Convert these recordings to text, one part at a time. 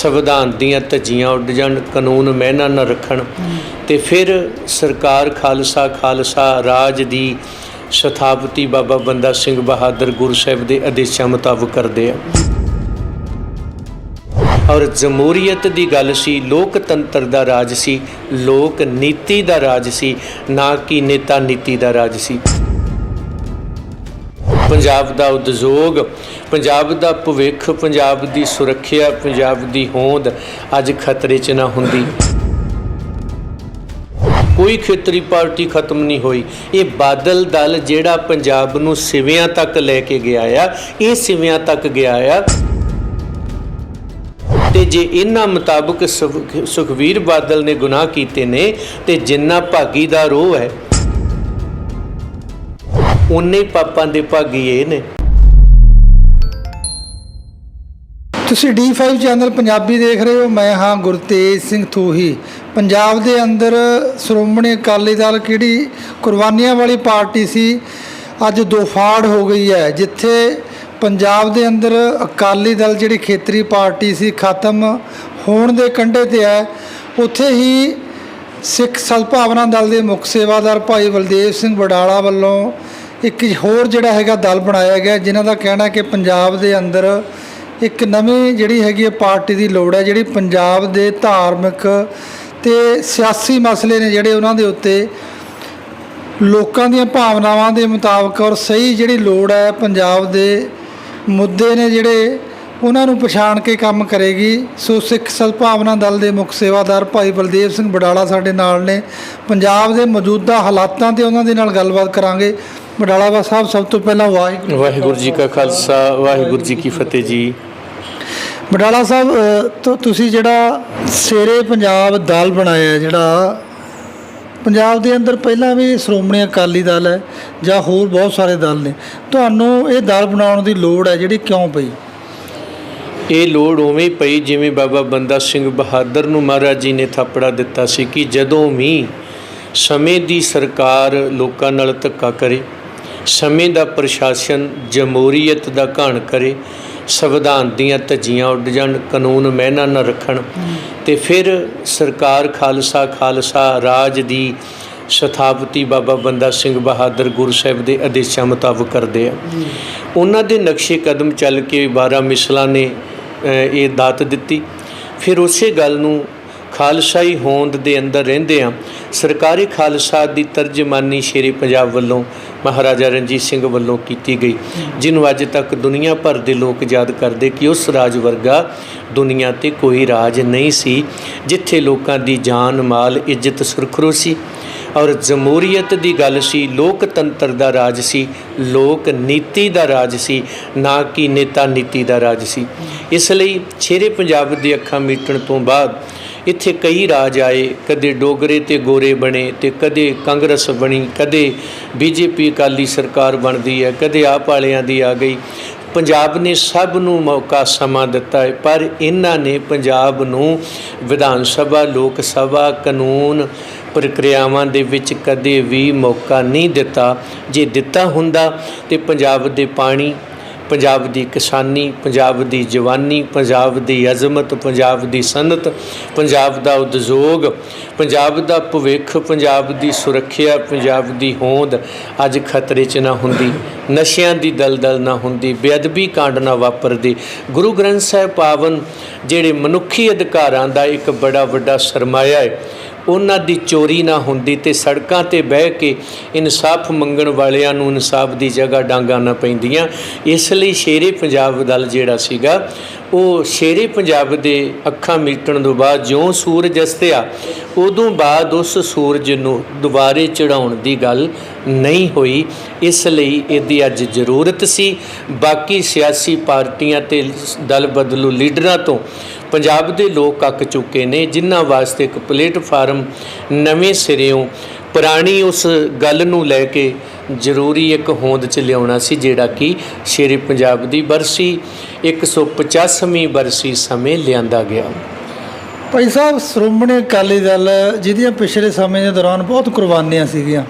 ਸੰਵਿਧਾਨ ਦੀਆਂ ਧੱਜੀਆਂ ਉੱਡ ਜਾਣ, ਕਾਨੂੰਨ ਮਹਿਨਾ ਨਾ ਰੱਖਣ ਤੇ ਫਿਰ ਸਰਕਾਰ ਖਾਲਸਾ ਖਾਲਸਾ ਰਾਜ ਦੀ ਸਥਾਪਤੀ ਬਾਬਾ ਬੰਦਾ ਸਿੰਘ ਬਹਾਦਰ ਗੁਰੂ ਸਾਹਿਬ ਦੇ ਆਦੇਸ਼ਾਂ ਮੁਤਾਬਕ ਕਰਦੇ ਆ। ਔਰ ਜਮਹੂਰੀਅਤ ਦੀ ਗੱਲ ਸੀ, ਲੋਕਤੰਤਰ ਦਾ ਰਾਜ ਸੀ, ਲੋਕ ਨੀਤੀ ਦਾ ਰਾਜ ਸੀ, ਨਾ ਕਿ ਨੇਤਾ ਨੀਤੀ ਦਾ ਰਾਜ ਸੀ। ਪੰਜਾਬ ਦਾ ਉਦਯੋਗ, ਪੰਜਾਬ ਦਾ ਭਵਿੱਖ, ਪੰਜਾਬ ਦੀ ਸੁਰੱਖਿਆ, ਪੰਜਾਬ ਦੀ ਹੋਂਦ ਅੱਜ ਖਤਰੇ 'ਚ ਨਾ ਹੁੰਦੀ। ਕੋਈ ਖੇਤਰੀ ਪਾਰਟੀ ਖਤਮ ਨਹੀਂ ਹੋਈ। ਇਹ ਬਾਦਲ ਦਲ ਜਿਹੜਾ ਪੰਜਾਬ ਨੂੰ ਸਿਵਿਆਂ ਤੱਕ ਲੈ ਕੇ ਗਿਆ ਆ, ਇਹ ਸਿਵਿਆਂ ਤੱਕ ਗਿਆ ਆ। ਤੇ ਜੇ ਇਹਨਾਂ ਮੁਤਾਬਕ ਸੁਖ- ਸੁਖਵੀਰ ਬਾਦਲ ਨੇ ਗੁਨਾਹ ਕੀਤੇ ਨੇ, ਤੇ ਜਿੰਨਾ ਭਾਗੀਦਾਰ ਉਹ ਹੈ ਉਨੇ ਪਾਪਾਂ ਦੇ ਭਾਗੀ ਇਹ ਨੇ। ਤੁਸੀਂ D5 ਚੈਨਲ ਪੰਜਾਬੀ ਦੇਖ ਰਹੇ ਹੋ, ਮੈਂ ਹਾਂ ਗੁਰਤੇਜ ਸਿੰਘ ਥੂਹੀ। ਪੰਜਾਬ ਦੇ ਅੰਦਰ ਸ਼੍ਰੋਮਣੀ ਅਕਾਲੀ ਦਲ ਕਿਹੜੀ ਕੁਰਬਾਨੀਆਂ ਵਾਲੀ ਪਾਰਟੀ ਸੀ, ਅੱਜ ਦੋਫਾੜ ਹੋ ਗਈ ਹੈ, ਜਿੱਥੇ ਪੰਜਾਬ ਦੇ ਅੰਦਰ ਅਕਾਲੀ ਦਲ ਜਿਹੜੀ ਖੇਤਰੀ ਪਾਰਟੀ ਸੀ, ਖਤਮ ਹੋਣ ਦੇ ਕੰਢੇ ਤੇ ਹੈ, ਉੱਥੇ ਹੀ ਸਿੱਖ ਸਦਭਾਵਨਾ ਦਲ ਦੇ ਮੁੱਖ ਸੇਵਾਦਾਰ ਭਾਈ ਬਲਦੇਵ ਸਿੰਘ ਵਡਾਲਾ ਵੱਲੋਂ ਇੱਕ ਹੋਰ ਜਿਹੜਾ ਹੈਗਾ ਦਲ ਬਣਾਇਆ ਗਿਆ, ਜਿਨ੍ਹਾਂ ਦਾ ਕਹਿਣਾ ਕਿ ਪੰਜਾਬ ਦੇ ਅੰਦਰ ਇੱਕ ਨਵੀਂ ਜਿਹੜੀ ਹੈਗੀ ਹੈ ਪਾਰਟੀ ਦੀ ਲੋੜ ਹੈ, ਜਿਹੜੀ ਪੰਜਾਬ ਦੇ ਧਾਰਮਿਕ ਤੇ ਸਿਆਸੀ ਮਸਲੇ ਨੇ ਜਿਹੜੇ ਉਹਨਾਂ ਦੇ ਉੱਤੇ, ਲੋਕਾਂ ਦੀਆਂ ਭਾਵਨਾਵਾਂ ਦੇ ਮੁਤਾਬਕ ਔਰ ਸਹੀ ਜਿਹੜੀ ਲੋੜ ਹੈ ਪੰਜਾਬ ਦੇ ਮੁੱਦੇ ਨੇ ਜਿਹੜੇ ਉਹਨਾਂ ਨੂੰ ਪਛਾਣ ਕੇ ਕੰਮ ਕਰੇਗੀ। ਸੋ ਸਿੱਖ ਸਦਭਾਵਨਾ ਦਲ ਦੇ ਮੁੱਖ ਸੇਵਾਦਾਰ ਭਾਈ ਬਲਦੇਵ ਸਿੰਘ ਬਡਾਲਾ ਸਾਡੇ ਨਾਲ ਨੇ। ਪੰਜਾਬ ਦੇ ਮੌਜੂਦਾ ਹਾਲਾਤਾਂ ਤੇ ਉਹਨਾਂ ਦੇ ਨਾਲ ਗੱਲਬਾਤ ਕਰਾਂਗੇ। ਬਡਾਲਾ ਵਾ ਸਾਹਿਬ ਸਭ ਤੋਂ ਪਹਿਲਾਂ ਵਾਹਿਗੁਰੂ ਵਾਹਿਗੁਰੂ ਜੀ ਕਾ ਖਾਲਸਾ ਵਾਹਿਗੁਰੂ ਜੀ ਕੀ ਫਤਿਹ ਜੀ। ਬਡਾਲਾ ਸਾਹਿਬ ਤੁਸੀਂ ਜਿਹੜਾ ਸ਼ੇਰੇ ਪੰਜਾਬ ਦਲ ਬਣਾਇਆ ਜਿਹੜਾ ਪੰਜਾਬ ਦੇ ਅੰਦਰ ਪਹਿਲਾਂ ਵੀ ਸ਼੍ਰੋਮਣੀ ਅਕਾਲੀ ਦਲ ਹੈ ਜਾਂ ਹੋਰ ਬਹੁਤ ਸਾਰੇ ਦਲ ਨੇ ਤੁਹਾਨੂੰ ਇਹ ਦਲ ਬਣਾਉਣ ਦੀ ਲੋੜ ਹੈ ਜਿਹੜੀ ਕਿਉਂ ਪਈ? ਇਹ ਲੋੜ ਉਵੇਂ ਪਈ ਜਿਵੇਂ ਬਾਬਾ ਬੰਦਾ ਸਿੰਘ ਬਹਾਦਰ ਨੂੰ ਮਹਾਰਾਜ ਜੀ ਨੇ ਥਾਪੜਾ ਦਿੱਤਾ ਸੀ ਕਿ ਜਦੋਂ ਵੀ ਸਮੇਂ ਦੀ ਸਰਕਾਰ ਲੋਕਾਂ ਨਾਲ ਧੱਕਾ ਕਰੇ ਸਮੇਂ ਦਾ ਪ੍ਰਸ਼ਾਸਨ ਜਮਹੂਰੀਅਤ ਦਾ ਘਾਣ ਕਰੇ, ਸੰਵਿਧਾਨ ਦੀਆਂ ਧੱਜੀਆਂ ਉੱਡ ਜਾਣ, ਕਾਨੂੰਨ ਮਹਿਨਾ ਨਾ ਰੱਖਣ ਤੇ ਫਿਰ ਸਰਕਾਰ ਖਾਲਸਾ ਖਾਲਸਾ ਰਾਜ ਦੀ ਸਥਾਪਤੀ ਬਾਬਾ ਬੰਦਾ ਸਿੰਘ ਬਹਾਦਰ ਗੁਰੂ ਸਾਹਿਬ ਦੇ ਆਦੇਸ਼ਾਂ ਮੁਤਾਬਕ ਕਰਦੇ ਆ। ਉਹਨਾਂ ਦੇ ਨਕਸ਼ੇ ਕਦਮ ਚੱਲ ਕੇ 12 ਮਿਸਲਾਂ ਨੇ ਇਹ ਦਾਤ ਦਿੱਤੀ। ਫਿਰ ਉਸੇ ਗੱਲ ਨੂੰ ਖਾਲਸਾਈ ਹੋਂਦ ਦੇ ਅੰਦਰ ਰਹਿੰਦੇ ਆ ਸਰਕਾਰੀ ਖਾਲਸਾ ਦੀ ਤਰਜਮਾਨੀ ਸ਼ੇਰੇ ਪੰਜਾਬ ਵੱਲੋਂ ਮਹਾਰਾਜਾ ਰਣਜੀਤ ਸਿੰਘ ਵੱਲੋਂ ਕੀਤੀ ਗਈ, ਜਿਹਨੂੰ ਅੱਜ ਤੱਕ ਦੁਨੀਆ ਭਰ ਦੇ ਲੋਕ ਯਾਦ ਕਰਦੇ ਕਿ ਉਸ ਰਾਜ ਵਰਗਾ ਦੁਨੀਆ ਤੇ ਕੋਈ ਰਾਜ ਨਹੀਂ ਸੀ, ਜਿੱਥੇ ਲੋਕਾਂ ਦੀ ਜਾਨ, ਮਾਲ, ਇੱਜ਼ਤ, ਸੁਰਖਰੂ ਸੀ। ਔਰ ਜਮਹੂਰੀਅਤ ਦੀ ਗੱਲ ਸੀ, ਲੋਕਤੰਤਰ ਦਾ ਰਾਜ ਸੀ, ਲੋਕ ਨੀਤੀ ਦਾ ਰਾਜ ਸੀ, ਨਾ ਕਿ ਨੇਤਾ ਨੀਤੀ ਦਾ ਰਾਜ ਸੀ। ਇਸ ਲਈ ਛੇਰੇ ਪੰਜਾਬ ਦੀ ਅੱਖਾਂ ਮੀਟਣ ਤੋਂ ਬਾਅਦ ਇੱਥੇ ਕਈ ਰਾਜ ਆਏ, ਕਦੇ ਡੋਗਰੇ ਤੇ ਗੋਰੇ ਬਣੇ ਤੇ ਕਦੇ ਕਾਂਗਰਸ ਬਣੀ, ਕਦੇ ਬੀਜੇਪੀ ਅਕਾਲੀ ਸਰਕਾਰ ਬਣਦੀ ਹੈ, ਕਦੇ ਆਪ ਵਾਲਿਆਂ ਦੀ ਆ ਗਈ। ਪੰਜਾਬ ਨੇ ਸਭ ਨੂੰ ਮੌਕਾ ਸਮਾਂ ਦਿੱਤਾ ਹੈ, ਪਰ ਇਹਨਾਂ ਨੇ ਪੰਜਾਬ ਨੂੰ ਵਿਧਾਨ ਸਭਾ, ਲੋਕ ਸਭਾ, ਕਾਨੂੰਨ ਪ੍ਰਕਿਰਿਆਵਾਂ ਦੇ ਵਿੱਚ ਕਦੇ ਵੀ ਮੌਕਾ ਨਹੀਂ ਦਿੱਤਾ। ਜੇ ਦਿੱਤਾ ਹੁੰਦਾ ਤੇ ਪੰਜਾਬ ਦੇ ਪਾਣੀ ਪੰਜਾਬ ਦੀ ਕਿਸਾਨੀ, ਪੰਜਾਬ ਦੀ ਜਵਾਨੀ, ਪੰਜਾਬ ਦੀ ਅਜ਼ਮਤ, ਪੰਜਾਬ ਦੀ ਸਨਅਤ, ਪੰਜਾਬ ਦਾ ਉਦਯੋਗ, ਪੰਜਾਬ ਦਾ ਭਵਿੱਖ, ਪੰਜਾਬ ਦੀ ਸੁਰੱਖਿਆ, ਪੰਜਾਬ ਦੀ ਹੋਂਦ ਅੱਜ ਖਤਰੇ 'ਚ ਨਾ ਹੁੰਦੀ, ਨਸ਼ਿਆਂ ਦੀ ਦਲਦਲ ਨਾ ਹੁੰਦੀ, ਬੇਅਦਬੀ ਕਾਂਡ ਨਾ ਵਾਪਰਦੀ। ਗੁਰੂ ਗ੍ਰੰਥ ਸਾਹਿਬ ਪਾਵਨ ਜਿਹੜੇ ਮਨੁੱਖੀ ਅਧਿਕਾਰਾਂ ਦਾ ਇੱਕ ਬੜਾ ਵੱਡਾ ਸਰਮਾਇਆ ਹੈ ਉਹਨਾਂ ਦੀ ਚੋਰੀ ਨਾ ਹੁੰਦੀ ਤੇ ਸੜਕਾਂ ਤੇ ਬਹਿ ਕੇ ਇਨਸਾਫ ਮੰਗਣ ਵਾਲਿਆਂ ਨੂੰ ਇਨਸਾਫ ਦੀ ਜਗ੍ਹਾ ਡਾਂਗਾ ਨਾ ਪੈਂਦੀਆਂ। ਇਸ ਲਈ ਸ਼ੇਰੇ ਪੰਜਾਬ ਦਲ ਜਿਹੜਾ ਸੀਗਾ, ਉਹ ਸ਼ੇਰੇ ਪੰਜਾਬ ਦੇ ਅੱਖਾਂ ਮੀਟਣ ਤੋਂ ਬਾਅਦ ਜਿਉਂ ਸੂਰਜ ਅਸਤਿਆ, ਉਦੋਂ ਬਾਅਦ ਉਸ ਸੂਰਜ ਨੂੰ ਦੁਬਾਰੇ ਚੜਾਉਣ ਦੀ ਗੱਲ ਨਹੀਂ ਹੋਈ। ਇਸ ਲਈ ਇਹਦੀ ਅੱਜ ਜ਼ਰੂਰਤ ਸੀ। ਬਾਕੀ ਸਿਆਸੀ ਪਾਰਟੀਆਂ ਤੇ ਦਲ ਬਦਲੂ ਲੀਡਰਾਂ ਤੋਂ ਪੰਜਾਬ ਦੇ ਲੋਕ ਅੱਕ ਚੁੱਕੇ ਨੇ, ਜਿਨ੍ਹਾਂ ਵਾਸਤੇ ਇੱਕ ਪਲੇਟਫਾਰਮ ਨਵੇਂ ਸਿਰਿਓਂ ਪੁਰਾਣੀ ਉਸ ਗੱਲ ਨੂੰ ਲੈ ਕੇ ਜ਼ਰੂਰੀ ਇੱਕ ਹੋਂਦ ਚ ਲਿਆਉਣਾ ਸੀ, ਜਿਹੜਾ ਕਿ ਸ਼ੇਰੇ ਪੰਜਾਬ ਦੀ ਬਰਸੀ 150ਵੀਂ ਬਰਸੀ ਸਮੇਂ ਲਿਆਂਦਾ ਗਿਆ। ਭਾਈ ਸਾਹਿਬ, ਸ਼੍ਰੋਮਣੀ ਅਕਾਲੀ ਦਲ ਜਿਹਦੀਆਂ ਪਿਛਲੇ ਸਮੇਂ ਦੇ ਦੌਰਾਨ ਬਹੁਤ ਕੁਰਬਾਨੀਆਂ ਸੀਗੀਆਂ।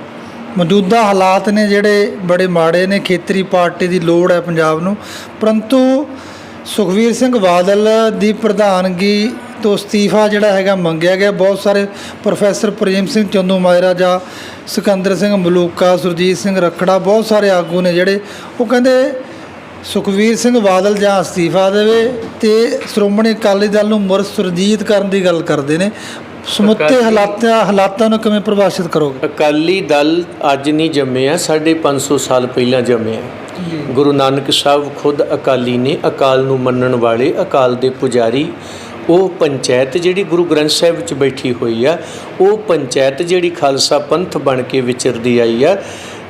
ਮੌਜੂਦਾ ਹਾਲਾਤ ਨੇ ਜਿਹੜੇ ਬੜੇ ਮਾੜੇ ਨੇ, ਖੇਤਰੀ ਪਾਰਟੀ ਦੀ ਲੋੜ ਹੈ ਪੰਜਾਬ ਨੂੰ। ਪਰੰਤੂ ਸੁਖਵੀਰ ਸਿੰਘ ਬਾਦਲ ਦੀ ਪ੍ਰਧਾਨਗੀ ਤੋਂ ਅਸਤੀਫਾ ਜਿਹੜਾ ਹੈਗਾ ਮੰਗਿਆ ਗਿਆ। ਬਹੁਤ ਸਾਰੇ ਪ੍ਰੋਫੈਸਰ ਪ੍ਰੇਮ ਸਿੰਘ ਚੰਦੂ ਮਾਜਰਾ ਜਾਂ ਸਿਕੰਦਰ ਸਿੰਘ ਮਲੂਕਾ ਸੁਰਜੀਤ ਸਿੰਘ ਰਖੜਾ ਬਹੁਤ ਸਾਰੇ ਆਗੂ ਨੇ ਜਿਹੜੇ ਉਹ ਕਹਿੰਦੇ ਸੁਖਵੀਰ ਸਿੰਘ ਬਾਦਲ ਜਾਂ ਅਸਤੀਫਾ ਦੇਵੇ ਤੇ ਸ਼੍ਰੋਮਣੀ ਅਕਾਲੀ ਦਲ ਨੂੰ ਮੁੜ ਸੁਰਜੀਤ ਕਰਨ ਦੀ ਗੱਲ ਕਰਦੇ ਨੇ। ਅਕਾਲੀ- ਹਾਲਾਤਾਂ ਹਾਲਾਤਾਂ ਨੂੰ ਕਿਵੇਂ ਪ੍ਰਭਾਸ਼ਿਤ ਕਰੋਗੇ? ਅਕਾਲੀ ਦਲ ਅੱਜ ਨਹੀਂ ਜੰਮਿਆ ਸਾਢੇ 500 ਸਾਲ ਪਹਿਲਾਂ ਜੰਮਿਆ। ਗੁਰੂ ਨਾਨਕ ਸਾਹਿਬ ਖੁਦ ਅਕਾਲੀ ਨੇ ਅਕਾਲ ਨੂੰ ਮੰਨਣ ਵਾਲੇ ਅਕਾਲ ਦੇ ਪੁਜਾਰੀ, ਉਹ ਪੰਚਾਇਤ ਜਿਹੜੀ ਗੁਰੂ ਗ੍ਰੰਥ ਸਾਹਿਬ ਵਿੱਚ ਬੈਠੀ ਹੋਈ ਆ, ਉਹ ਪੰਚਾਇਤ ਜਿਹੜੀ ਖਾਲਸਾ ਪੰਥ ਬਣ ਕੇ ਵਿਚਰਦੀ ਆਈ ਆ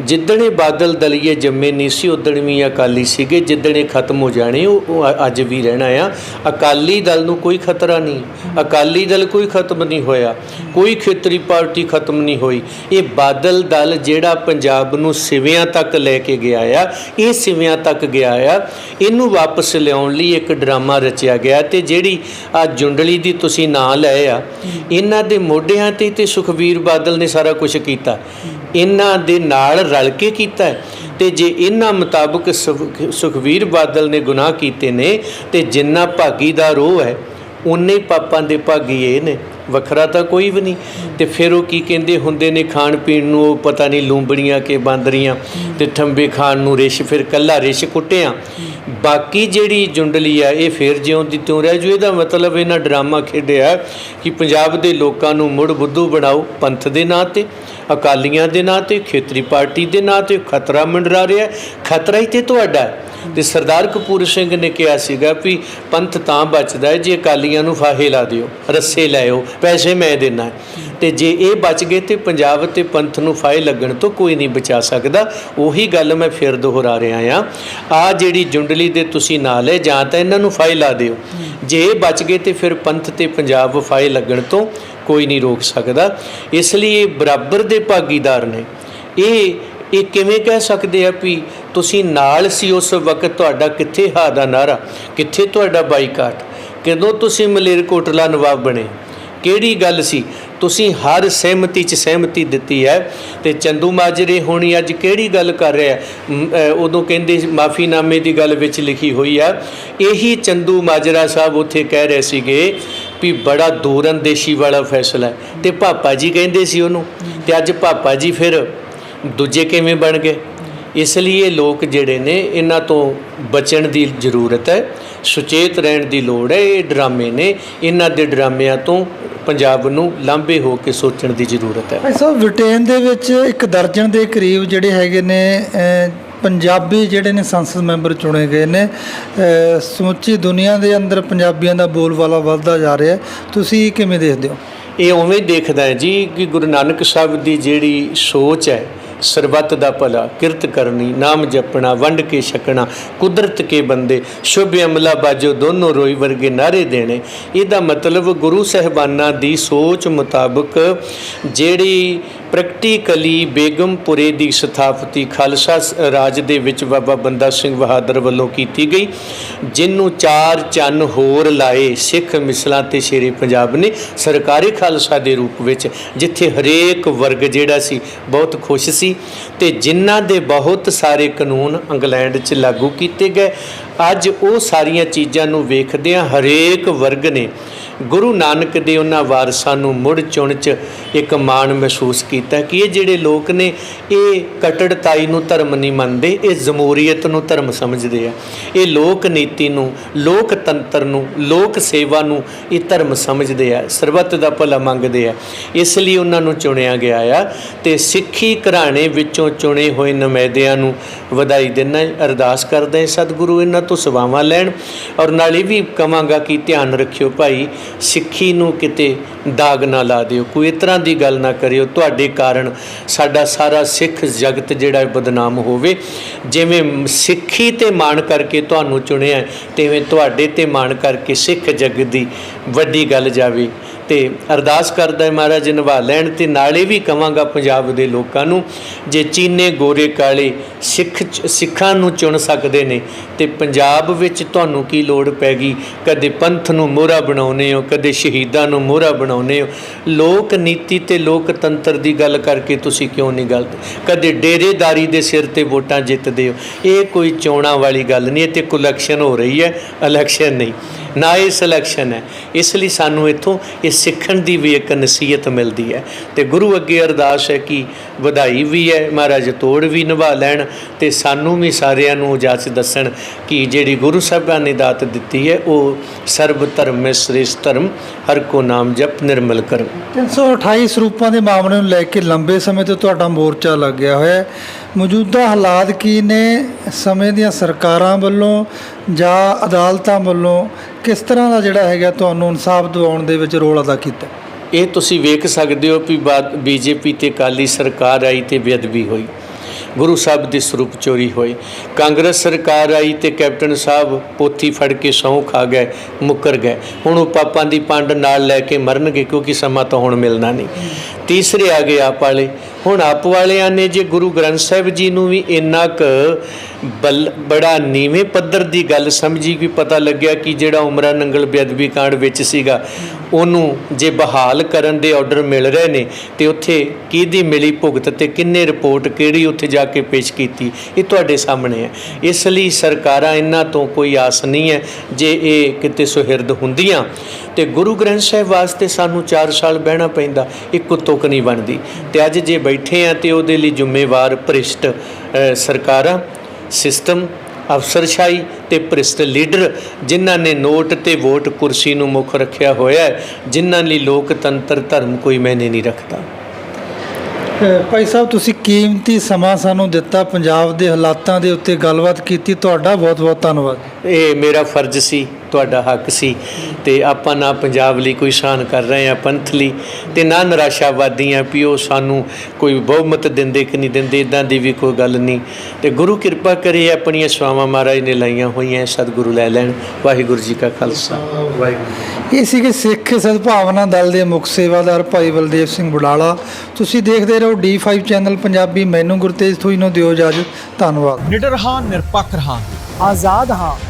ਜਿੱਦਣੇ ਬਾਦਲ ਦਲੀਏ ਜੰਮੇ ਨਹੀਂ ਸੀ, ਉਦਣ ਵੀ ਅਕਾਲੀ ਸੀਗੇ, ਜਿੱਦਣੇ ਖਤਮ ਹੋ ਜਾਣੇ, ਉਹ ਉਹ ਅੱਜ ਵੀ ਰਹਿਣਾ ਆ। ਅਕਾਲੀ ਦਲ ਨੂੰ ਕੋਈ ਖਤਰਾ ਨਹੀਂ। ਅਕਾਲੀ ਦਲ ਕੋਈ ਖਤਮ ਨਹੀਂ ਹੋਇਆ। ਕੋਈ ਖੇਤਰੀ ਪਾਰਟੀ ਖਤਮ ਨਹੀਂ ਹੋਈ। ਇਹ ਬਾਦਲ ਦਲ ਜਿਹੜਾ ਪੰਜਾਬ ਨੂੰ ਸਿਵਿਆਂ ਤੱਕ ਲੈ ਕੇ ਗਿਆ ਆ, ਇਹ ਸਿਵਿਆਂ ਤੱਕ ਗਿਆ ਆ, ਇਹਨੂੰ ਵਾਪਸ ਲਿਆਉਣ ਲਈ ਇੱਕ ਡਰਾਮਾ ਰਚਿਆ ਗਿਆ ਤੇ ਜਿਹੜੀ ਆ ਜੁੰਡਲੀ ਦੀ ਤੁਸੀਂ ਨਾਂ ਲਏ ਆ, ਇਹਨਾਂ ਦੇ ਮੋਢਿਆਂ ਤੇ ਤੇ ਸੁਖਵੀਰ ਬਾਦਲ ਨੇ ਸਾਰਾ ਕੁਝ ਕੀਤਾ। ਇਹਨਾਂ ਦੇ ਨਾਲ ਰਲ ਕੇ ਕੀਤਾ ਹੈ। ਤੇ ਜੇ ਇਹਨਾਂ ਮੁਤਾਬਕ ਸੁਖ- ਸੁਖਵੀਰ ਬਾਦਲ ਨੇ ਗੁਨਾਹ ਕੀਤੇ ਨੇ, ਤੇ ਜਿੰਨਾ ਭਾਗੀਦਾਰ ਉਹ ਹੈ ਉਨੇ ਪਾਪਾਂ ਦੇ ਭਾਗੀ ਇਹ ਨੇ, ਵੱਖਰਾ ਤਾਂ ਕੋਈ ਵੀ ਨਹੀਂ ਤੇ ਫਿਰ ਉਹ ਕੀ ਕਹਿੰਦੇ ਹੁੰਦੇ ਨੇ ਖਾਣ ਪੀਣ ਨੂੰ ਉਹ ਪਤਾ ਨਹੀਂ, ਲੂੰਬੜੀਆਂ ਕੇ ਬਾਂਦਰੀਆਂ, ਤੇ ਠੰਬੇ ਖਾਣ ਨੂੰ ਰਿਸ਼, ਫਿਰ ਕੱਲਾ ਰਿਸ਼ ਕੁੱਟਿਆ ਬਾਕੀ ਜਿਹੜੀ ਜੁੰਡਲੀ ਆ, ਇਹ ਫਿਰ ਜਿਉਂ ਦੀ ਤਿਉਂ ਰਹਿ ਜੂ। ਇਹਦਾ ਮਤਲਬ ਇਹਨਾਂ ਡਰਾਮਾ ਖੇਡਿਆ ਕਿ ਪੰਜਾਬ ਦੇ ਲੋਕਾਂ ਨੂੰ ਮੁੜ ਬੁੱਧੂ ਬਣਾਓ ਪੰਥ ਦੇ ਨਾਂ ਤੇ, ਅਕਾਲੀਆਂ ਦੇ ਨਾਂ ਤੇ, ਖੇਤਰੀ ਪਾਰਟੀ ਦੇ ਨਾਂ ਤੇ ਖਤਰਾ ਮੰਡਰਾ ਰਿਹਾ। ਖਤਰਾ ਹੀ ਤੇ ਤੁਹਾਡਾ ਹੈ। ਤੇ ਸਰਦਾਰ ਕਪੂਰ ਸਿੰਘ ਨੇ ਕਿਹਾ ਸੀਗਾ ਵੀ ਪੰਥ ਤਾਂ ਬਚਦਾ ਜੇ ਅਕਾਲੀਆਂ ਨੂੰ ਫਾਹੇ ਲਾ ਦਿਓ, ਰੱਸੇ ਲਾਇਓ ਪੈਸੇ ਮੈਂ ਦੇਣਾ ਤੇ ਜੇ ਇਹ ਬਚ ਗਏ ਤੇ ਪੰਜਾਬ ਤੇ ਪੰਥ ਨੂੰ ਫਾਹੇ ਲੱਗਣ ਤੋਂ ਕੋਈ ਨਹੀਂ ਬਚਾ ਸਕਦਾ। ਉਹੀ ਗੱਲ ਮੈਂ ਫਿਰ ਦੁਹਰਾ ਰਿਹਾ ਆ ਆ ਜਿਹੜੀ ਜੁੰਡਲੀ ਦੇ ਤੁਸੀਂ ਨਾਲ ਹੈ, ਜਾਂ ਤਾਂ ਇਹਨਾਂ ਨੂੰ ਫਾਹੇ ਲਾ ਦਿਓ। ਜੇ ਇਹ ਬਚ ਗਏ ਤੇ ਫਿਰ ਪੰਥ ਤੇ ਪੰਜਾਬ ਫਾਹੇ ਲੱਗਣ ਤੋਂ ਕੋਈ ਨਹੀਂ ਰੋਕ ਸਕਦਾ। ਇਸ ਲਈ ਇਹ ਬਰਾਬਰ ਦੇ ਭਾਗੀਦਾਰ ਨੇ। ਇਹ ਇਹ ਕਿਵੇਂ ਕਹਿ ਸਕਦੇ ਆ ਵੀ ਤੁਸੀਂ ਨਾਲ ਸੀ ਉਸ ਵਕਤ ਤੁਹਾਡਾ ਕਿੱਥੇ ਹਾ ਦਾ ਨਾਰਾ ਕਿੱਥੇ ਤੁਹਾਡਾ ਬਾਈਕਾਟ? ਕਦੋਂ ਤੁਸੀਂ ਮਲੇਰਕੋਟਲਾ ਨਵਾਬ ਬਣੇ? ਕਿਹੜੀ ਗੱਲ ਸੀ? ਤੁਸੀਂ ਹਰ ਸਹਿਮਤੀ 'ਚ ਸਹਿਮਤੀ ਦਿੱਤੀ ਹੈ ਤੇ ਚੰਦੂ ਮਾਜਰੇ ਹੋਣੀ ਅੱਜ ਕਿਹੜੀ ਗੱਲ ਕਰ ਰਿਹਾ ਹੈ? ਉਦੋਂ ਕਹਿੰਦੇ ਮਾਫੀਨਾਮੇ ਦੀ ਗੱਲ ਵਿੱਚ ਲਿਖੀ ਹੋਈ ਆ। ਇਹੀ ਚੰਦੂ ਮਾਜਰਾ ਸਾਹਿਬ ਉੱਥੇ ਕਹਿ ਰਹੇ ਸੀਗੇ ਵੀ ਬੜਾ ਦੂਰਅੰਦੇਸ਼ੀ ਵਾਲਾ ਫੈਸਲਾ ਹੈ। ਤੇ ਪਾਪਾ ਜੀ ਕਹਿੰਦੇ ਸੀ ਉਹਨੂੰ, ਤੇ ਅੱਜ ਪਾਪਾ ਜੀ ਫਿਰ ਦੂਜੇ ਕਿਵੇਂ ਬਣ ਗਏ? ਇਸ ਲਈ ਇਹ ਲੋਕ ਜਿਹੜੇ ਨੇ ਇਹਨਾਂ ਤੋਂ ਬਚਣ ਦੀ ਜ਼ਰੂਰਤ ਹੈ ਸੁਚੇਤ ਰਹਿਣ ਦੀ ਲੋੜ ਹੈ ਇਹ ਡਰਾਮੇ ਨੇ ਇਹਨਾਂ ਦੇ ਡਰਾਮਿਆਂ ਤੋਂ ਪੰਜਾਬ ਨੂੰ ਲਾਂਭੇ ਹੋ ਕੇ ਸੋਚਣ ਦੀ ਜ਼ਰੂਰਤ ਹੈ। ਭਾਈ ਸਾਹਿਬ ਬ੍ਰਿਟੇਨ ਦੇ ਵਿੱਚ ਇੱਕ ਦਰਜਨ ਦੇ ਕਰੀਬ ਜਿਹੜੇ ਹੈਗੇ ਨੇ ਪੰਜਾਬੀ ਜਿਹੜੇ ਨੇ ਸੰਸਦ ਮੈਂਬਰ ਚੁਣੇ ਗਏ ਨੇ ਸਮੁੱਚੀ ਦੁਨੀਆ ਦੇ ਅੰਦਰ ਪੰਜਾਬੀਆਂ ਦਾ ਬੋਲਬਾਲਾ ਵੱਧਦਾ ਜਾ ਰਿਹਾ ਤੁਸੀਂ ਕਿਵੇਂ ਦੇਖਦੇ ਹੋ? ਇਹ ਉਵੇਂ ਦੇਖਦਾ ਹੈ ਜੀ ਕਿ ਗੁਰੂ ਨਾਨਕ ਸਾਹਿਬ ਦੀ ਜਿਹੜੀ ਸੋਚ ਹੈ ਸਰਬੱਤ ਦਾ ਭਲਾ, ਕਿਰਤ ਕਰਨੀ, ਨਾਮ ਜਪਣਾ, ਵੰਡ ਕੇ ਛਕਣਾ, ਕੁਦਰਤ ਕੇ ਬੰਦੇ, ਸ਼ੁਭ ਅਮਲਾ ਬਾਜੋ ਦੋਨੋਂ ਰੋਈ ਵਰਗੇ ਨਾਰੇ ਦੇਣੇ। ਇਹਦਾ ਮਤਲਬ ਗੁਰੂ ਸਹਿਬਾਨਾਂ ਦੀ ਸੋਚ ਮੁਤਾਬਕ ਜਿਹੜੀ ਪ੍ਰੈਕਟੀਕਲੀ ਬੇਗਮਪੁਰੇ ਦੀ ਸਥਾਪਤੀ ਖਾਲਸਾ ਸ- ਰਾਜ ਦੇ ਵਿੱਚ ਬਾਬਾ ਬੰਦਾ ਸਿੰਘ ਬਹਾਦਰ ਵੱਲੋਂ ਕੀਤੀ ਗਈ ਜਿਹਨੂੰ ਚਾਰ ਚੰਨ ਹੋਰ ਲਾਏ ਸਿੱਖ ਮਿਸਲਾਂ ਤੇ ਸ਼ੇਰੇ ਪੰਜਾਬ ਨੇ ਸਰਕਾਰੀ ਖਾਲਸਾ ਦੇ ਰੂਪ ਵਿੱਚ, ਜਿੱਥੇ ਹਰੇਕ ਵਰਗ ਜਿਹੜਾ ਸੀ ਬਹੁਤ ਖੁਸ਼ ਸੀ। ਤੇ ਜਿਨ੍ਹਾਂ ਦੇ ਬਹੁਤ ਸਾਰੇ ਕਾਨੂੰਨ ਇੰਗਲੈਂਡ 'ਚ ਲਾਗੂ ਕੀਤੇ ਗਏ। ਅੱਜ ਉਹ ਸਾਰੀਆਂ ਚੀਜ਼ਾਂ ਨੂੰ ਵੇਖਦਿਆਂ ਹਰੇਕ ਵਰਗ ਨੇ ਗੁਰੂ ਨਾਨਕ ਦੇ ਉਹਨਾਂ ਵਾਰਸਾਂ ਨੂੰ ਮੁੜ ਚੁਣ 'ਚ ਇੱਕ ਮਾਣ ਮਹਿਸੂਸ ਕੀਤਾ ਕਿ ਇਹ ਜਿਹੜੇ ਲੋਕ ਨੇ, ਇਹ ਕਟੜਤਾਈ ਨੂੰ ਧਰਮ ਨਹੀਂ ਮੰਨਦੇ, ਇਹ ਜਮਹੂਰੀਅਤ ਨੂੰ ਧਰਮ ਸਮਝਦੇ ਆ। ਇਹ ਲੋਕ ਨੀਤੀ ਨੂੰ ਲੋਕਤੰਤਰ ਨੂੰ, ਲੋਕ ਸੇਵਾ ਨੂੰ ਇਹ ਧਰਮ ਸਮਝਦੇ ਆ, ਸਰਬੱਤ ਦਾ ਭਲਾ ਮੰਗਦੇ ਆ। ਇਸ ਲਈ ਉਹਨਾਂ ਨੂੰ ਚੁਣਿਆ ਗਿਆ ਆ ਤੇ ਸਿੱਖੀ ਘਰਾਣੇ ਵਿੱਚੋਂ ਚੁਣੇ ਹੋਏ ਨੁਮਾਇੰਦਿਆਂ ਨੂੰ ਵਧਾਈ ਦਿੰਦਾ ਅਰਦਾਸ ਕਰਦੇ ਸਤਿਗੁਰੂ, ਇਹਨਾਂ ਤੋਂ ਸੇਵਾਵਾਂ ਲੈਣ ਔਰ ਨਾਲ ਇਹ ਵੀ ਕਵਾਂਗਾ ਕਿ ਧਿਆਨ ਰੱਖਿਓ ਭਾਈ ਸਿੱਖੀ ਨੂੰ ਕਿਤੇ ਦਾਗ ਨਾ ਲਾ ਦਿਓ। ਕੋਈ ਇਸ ਤਰ੍ਹਾਂ ਦੀ ਗੱਲ ਨਾ ਕਰਿਓ। ਤੁਹਾਡੇ ਕਾਰਨ ਸਾਡਾ ਸਾਰਾ ਸਿੱਖ ਜਗਤ ਜਿਹੜਾ ਬਦਨਾਮ ਹੋਵੇ। ਜਿਵੇਂ ਸਿੱਖੀ ਤੇ ਮਾਣ ਕਰਕੇ ਤੁਹਾਨੂੰ ਚੁਣਿਆ ਤਿਵੇਂ ਤੁਹਾਡੇ ਤੇ ਮਾਣ ਕਰਕੇ ਸਿੱਖ ਜਗਤ ਦੀ ਵੱਡੀ ਗੱਲ ਜਾਵੇ। ਤੇ ਅਰਦਾਸ ਕਰਦਾ ਹੈ ਮਹਾਰਾਜ, ਨਿਭਾ ਲੈਣ ਤੇ ਨਾਲੇ ਵੀ ਕਵਾਂਗਾ ਪੰਜਾਬ ਦੇ ਲੋਕਾਂ ਨੂੰ ਜੇ ਚੀਨੇ ਗੋਰੇ ਕਾਲੇ ਸਿੱਖ ਸਿੱਖਾਂ ਨੂੰ ਚੁਣ ਸਕਦੇ ਨੇ ਤੇ ਪੰਜਾਬ ਵਿੱਚ ਤੁਹਾਨੂੰ ਕੀ ਲੋੜ ਪੈ ਗਈ ਕਦੇ ਪੰਥ ਨੂੰ ਮੋਹਰਾ ਬਣਾਉਣੇ ਬਣਾਉਂਦੇ ਹੋ, ਕਦੇ ਸ਼ਹੀਦਾਂ ਨੂੰ ਮੋਹਰਾ ਬਣਾਉਂਦੇ ਹੋ। ਲੋਕ ਨੀਤੀ ਤੇ ਲੋਕਤੰਤਰ ਦੀ ਗੱਲ ਕਰਕੇ ਤੁਸੀਂ ਕਿਉਂ ਨਹੀਂ ਗੱਲ ਕਦੇ ਡੇਰੇਦਾਰੀ ਦੇ ਸਿਰ ਤੇ ਵੋਟਾਂ ਜਿੱਤਦੇ ਹੋ। ਇਹ ਕੋਈ ਚੋਣਾਂ ਵਾਲੀ ਗੱਲ ਨਹੀਂ ਇਹ ਤੇ ਕੁਲੈਕਸ਼ਨ ਹੋ ਰਹੀ ਹੈ, ਇਲੈਕਸ਼ਨ ਨਹੀਂ। ਨਾ ਇਹ ਸਿਲੈਕਸ਼ਨ ਹੈ। ਇਸ ਲਈ ਸਾਨੂੰ ਇੱਥੋਂ ਇਹ ਸਿੱਖਣ ਦੀ ਵੀ ਇੱਕ ਨਸੀਹਤ ਮਿਲਦੀ ਹੈ। ਤੇ ਗੁਰੂ ਅੱਗੇ ਅਰਦਾਸ ਹੈ ਕਿ ਵਧਾਈ ਵੀ ਹੈ, ਮਹਾਰਾਜ ਤੋੜ ਵੀ ਨਿਭਾ ਲੈਣ ਤੇ ਸਾਨੂੰ ਵੀ ਸਾਰਿਆਂ ਨੂੰ ਇਜਾਜ਼ਤ ਦੱਸਣ ਕਿ ਜਿਹੜੀ ਗੁਰੂ ਸਾਹਿਬਾਨ ਨੇ ਦਾਤ ਦਿੱਤੀ ਹੈ, ਉਹ ਸਰਬ ਧਰਮ ਮੇ ਸ੍ਰੇਸ਼ਟ ਧਰਮ, ਹਰ ਕੋ ਨਾਮ ਜਪ ਨਿਰਮਲ ਕਰਮ। 328 ਸਰੂਪਾਂ ਦੇ ਮਾਮਲੇ ਨੂੰ ਲੈ ਕੇ ਲੰਬੇ ਸਮੇਂ ਤੋਂ ਤੁਹਾਡਾ ਮੋਰਚਾ ਲੱਗਿਆ ਹੋਇਆ ਹੈ। ਮੌਜੂਦਾ ਹਾਲਾਤ ਕੀ ਨੇ? ਸਮੇਂ ਦੀਆਂ ਸਰਕਾਰਾਂ ਵੱਲੋਂ ਜਾਂ ਅਦਾਲਤਾਂ ਵੱਲੋਂ ਕਿਸ ਤਰ੍ਹਾਂ ਦਾ ਜਿਹੜਾ ਹੈਗਾ ਤੁਹਾਨੂੰ ਇਨਸਾਫ ਦਿਵਾਉਣ ਦੇ ਵਿੱਚ ਰੋਲ ਅਦਾ ਕੀਤਾ? ਇਹ ਤੁਸੀਂ ਵੇਖ ਸਕਦੇ ਹੋ ਕਿ ਬਾਦ ਬੀਜੇਪੀ ਤੇ ਕਾਲੀ ਸਰਕਾਰ ਆਈ ਤੇ ਬੇਅਦਬੀ ਹੋਈ। ਗੁਰੂ ਸਾਹਿਬ ਦੀ ਸਰੂਪ ਚੋਰੀ ਹੋਈ। ਕਾਂਗਰਸ ਸਰਕਾਰ ਆਈ ਤੇ ਕੈਪਟਨ ਸਾਹਿਬ ਪੋਥੀ ਫੜ ਕੇ ਸਹੁੰ ਖਾ ਗਏ, ਮੁੱਕਰ ਗਏ। ਹੁਣ ਉਹ ਪਾਪਾਂ ਦੀ ਪੰਡ ਨਾਲ ਲੈ ਕੇ ਮਰਨਗੇ ਕਿਉਂਕਿ ਸਮਾਂ ਤਾਂ ਹੁਣ ਮਿਲਣਾ ਨਹੀਂ। ਤੀਸਰੇ ਆ ਗਏ ਆਪ ਵਾਲੇ। ਹੁਣ ਆਪ ਵਾਲਿਆਂ ਨੇ ਜੇ ਗੁਰੂ ਗ੍ਰੰਥ ਸਾਹਿਬ ਜੀ ਨੂੰ ਵੀ ਇੰਨਾ ਕੁ ਬਲ, ਬੜਾ ਨੀਵੇਂ ਪੱਧਰ ਦੀ ਗੱਲ ਸਮਝੀ ਕਿ ਪਤਾ ਲੱਗਿਆ ਕਿ ਜਿਹੜਾ ਉਮਰਾ ਨੰਗਲ ਬੇਅਦਬੀ ਕਾਂਡ ਵਿੱਚ ਸੀਗਾ, ਉਹਨੂੰ ਜੇ ਬਹਾਲ ਕਰਨ ਦੇ ਆਰਡਰ ਮਿਲ ਰਹੇ ਨੇ, ਤੇ ਉੱਥੇ ਕਿਹਦੀ ਮਿਲੀ ਭੁਗਤ ਤੇ ਕਿੰਨੇ ਰਿਪੋਰਟ ਕਿਹੜੀ ਉੱਥੇ ਜਾ ਕੇ ਪੇਸ਼ ਕੀਤੀ, ਇਹ ਤੁਹਾਡੇ ਸਾਹਮਣੇ ਹੈ। ਇਸ ਲਈ ਸਰਕਾਰਾਂ ਇਹਨਾਂ ਤੋਂ ਕੋਈ ਆਸ ਨਹੀਂ ਹੈ, ਜੇ ਇਹ ਕਿਤੇ ਸੁਹਿਰਦ ਹੁੰਦੀਆਂ, ਤੇ ਗੁਰੂ ਗ੍ਰੰਥ ਸਾਹਿਬ ਵਾਸਤੇ ਸਾਨੂੰ 4 ਸਾਲ ਬਹਿਣਾ ਪੈਂਦਾ, ਇੱਕ ਤੁਕ ਨਹੀਂ ਬਣਦੀ। ਤੇ ਅੱਜ ਜੇ ਬੈਠੇ ਆ ਤੇ ਉਹਦੇ ਲਈ ਜ਼ਿੰਮੇਵਾਰ ਭ੍ਰਿਸ਼ਟ ਸਰਕਾਰਾਂ ਸਿਸਟਮ ਅਫਸਰਸ਼ਾਹੀ ਤੇ ਭ੍ਰਿਸ਼ਟ ਲੀਡਰ ਜਿਨ੍ਹਾਂ ਨੇ ਨੋਟ ਤੇ ਵੋਟ ਕੁਰਸੀ ਨੂੰ ਮੁੱਖ ਰੱਖਿਆ ਹੋਇਆ ਹੈ ਜਿਨ੍ਹਾਂ ਲਈ ਲੋਕਤੰਤਰ ਧਰਮ ਕੋਈ ਮੈਨੇ ਨਹੀਂ ਰੱਖਦਾ। ਭਾਈ ਸਾਹਿਬ ਤੁਸੀਂ ਕੀਮਤੀ ਸਮਾਂ ਸਾਨੂੰ ਦਿੱਤਾ ਪੰਜਾਬ ਦੇ ਹਾਲਾਤਾਂ ਦੇ ਉੱਤੇ ਗੱਲਬਾਤ ਕੀਤੀ ਤੁਹਾਡਾ ਬਹੁਤ-ਬਹੁਤ ਧੰਨਵਾਦ। ਇਹ ਮੇਰਾ ਫਰਜ਼ ਸੀ ਤੁਹਾਡਾ ਹੱਕ ਸੀ ਤੇ ਆਪਾਂ ਨਾ ਪੰਜਾਬ ਲਈ ਕੋਈ ਸ਼ਾਨ ਕਰ ਰਹੇ ਆ ਪੰਥ ਲਈ ਤੇ ਨਾ ਨਿਰਾਸ਼ਾਵਾਦੀ ਆ ਵੀ ਉਹ ਸਾਨੂੰ ਕੋਈ ਬਹੁਮਤ ਦਿੰਦੇ ਕਿ ਨਹੀਂ ਦਿੰਦੇ ਇਦਾਂ ਦੀ ਵੀ ਕੋਈ ਗੱਲ ਨਹੀਂ। ਤੇ ਗੁਰੂ ਕਿਰਪਾ ਕਰੇ ਆਪਣੀਆਂ ਸਵਾਵਾਂ ਮਹਾਰਾਜ ਨੇ ਲਾਈਆਂ ਹੋਈਆਂ ਸਤਿਗੁਰੂ ਲੈ ਲੈਣ। ਵਾਹਿਗੁਰੂ ਜੀ ਕਾ ਖਾਲਸਾ। ਵਾਹਿਗੁਰੂ। ਇਹ ਸੀਗੇ ਸਿੱਖ ਸਦਭਾਵਨਾ ਦਲ ਦੇ ਮੁੱਖ ਸੇਵਾਦਾਰ ਭਾਈ ਬਲਦੇਵ ਸਿੰਘ ਬੁਲਾਲਾ। ਤੁਸੀਂ ਦੇਖਦੇ ਰਹੋ D5 ਚੈਨਲ ਪੰਜਾਬੀ ਮੈਨੂੰ ਗੁਰਤੇਜ ਥੋਈ ਨੂੰ ਦਿਓ ਇਜਾਜ਼ਤ। ਧੰਨਵਾਦ। ਨਿਡਰ ਹਾਂ ਨਿਰਪੱਖ ਰਹਾਂਗੇ। ਆਜ਼ਾਦ ਹਾਂ।